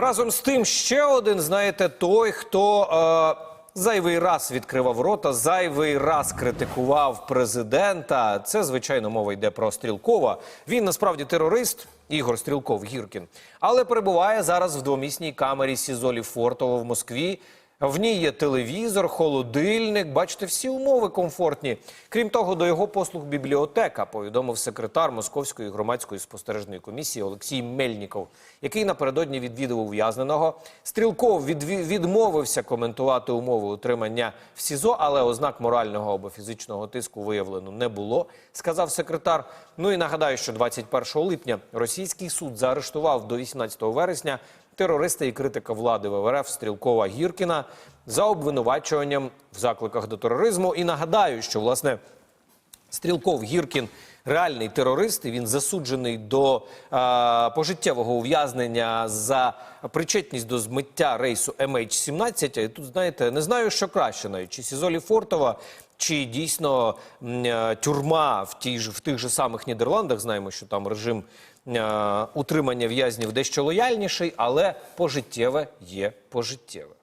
Разом з тим, ще один, знаєте, той, хто е, зайвий раз відкривав рота, зайвий раз критикував президента. Це, звичайно, мова йде про Стрілкова. Він насправді терорист, Ігор Стрілков Гіркін, але перебуває зараз в двомісній камері Сізолі Фортово в Москві. В ній є телевізор, холодильник. Бачите, всі умови комфортні. Крім того, до його послуг бібліотека, повідомив секретар Московської громадської спостережної комісії Олексій Мельніков, який напередодні відвідав ув'язненого. Стрілков відмовився коментувати умови утримання в СІЗО, але ознак морального або фізичного тиску виявлено не було, сказав секретар. Ну і нагадаю, що 21 липня російський суд заарештував до 18 вересня терориста і критика влади ВВРФ Стрілкова Гіркіна за обвинувачуванням в закликах до тероризму. І нагадаю, що власне Стрілков Гіркін реальний терорист. і Він засуджений до е, пожиттєвого ув'язнення за причетність до змиття рейсу MH17. І тут знаєте, не знаю, що краще навіть чи Сізолі Фортова. Чи дійсно е, тюрма в, тій ж, в тих же самих Нідерландах? Знаємо, що там режим е, утримання в'язнів дещо лояльніший, але пожиттєве є пожиттєве.